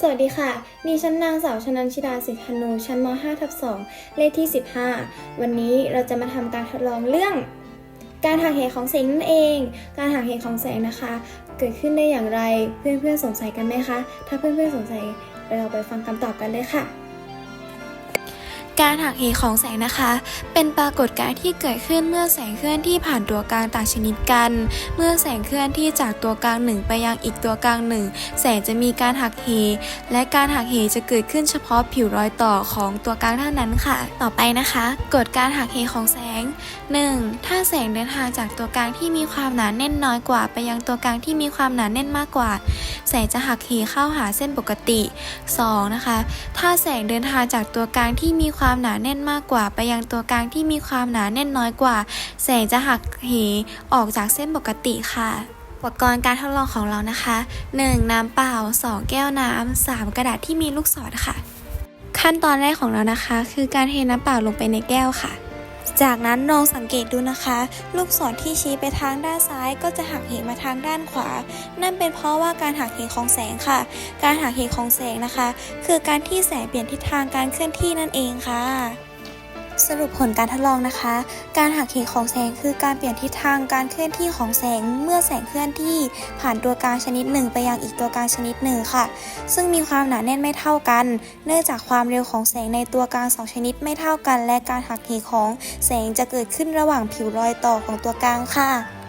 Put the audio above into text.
สวัสดีค่ะ ดิฉันนางสาวชนันชิดาสิทธนู ชั้นม 5 ทับ2เลขที่ 15 วันนี้เราจะมาทำการทดลองเรื่อง การหักเหของแสงนั่นเอง การหักเหของแสงนะคะ เกิดขึ้นได้อย่างไร เพื่อนๆสงสัยกันไหมคะ ถ้าเพื่อนๆสงสัย เราไปฟังคำตอบกันเลยค่ะ การหักเหของแสงนะคะ เป็นปรากฏการณ์ที่เกิดขึ้นเมื่อแสงเคลื่อนที่ผ่านตัวกลางต่างชนิดกัน เมื่อแสงเคลื่อนที่จากตัวกลางหนึ่งไปยังอีกตัวกลางหนึ่งแสงจะมีการหักเห และการหักเหจะเกิดขึ้นเฉพาะผิวรอยต่อของตัวกลางเท่านั้นค่ะ ต่อไปนะคะกฎการหักเหของแสง 1. ถ้าแสงเดินทางจากตัวกลางที่มีความหนาแน่นน้อยกว่า ไปยังตัวกลางที่มีความหนาแน่นมากกว่า แสงจะหักเหเข้าหาเส้นปกติ 2. นะคะ ถ้าแสงเดินทางจากตัวกลางที่มีความหนาแน่นมากกว่า ไปยังตัวกลางที่มีความหนาแน่นน้อยกว่า แสงจะหักเหออกจากเส้นปกติค่ะอุปกรณ์การทดลองของเรานะคะ 1. น้ำเปล่า 2. แก้วน้ำ 3. กระดาษที่มีลูกศรค่ะ ขั้นตอนแรกของเรานะคะ คือการเทน้ำเปล่าลงไปในแก้วค่ะ จากนั้นลองสังเกตดูนะคะ ลูกศรที่ชี้ไปทางด้านซ้ายก็จะหักเหมาทางด้านขวา นั่นเป็นเพราะว่าการหักเหของแสงค่ะ การหักเหของแสงนะคะ คือการที่แสงเปลี่ยนทิศทางการเคลื่อนที่นั่นเองค่ะ สรุปผลการทดลองนะคะ การหักเหของแสงคือการเปลี่ยนทิศทางการเคลื่อนที่ของแสงเมื่อแสงเคลื่อนที่ผ่านตัวกลางชนิดหนึ่งไปยังอีกตัวกลางชนิดหนึ่งค่ะ ซึ่งมีความหนาแน่นไม่เท่ากัน เนื่องจากความเร็วของแสงในตัวกลางสองชนิดไม่เท่ากัน และการหักเหของแสงจะเกิดขึ้นระหว่างผิวรอยต่อของตัวกลางค่ะ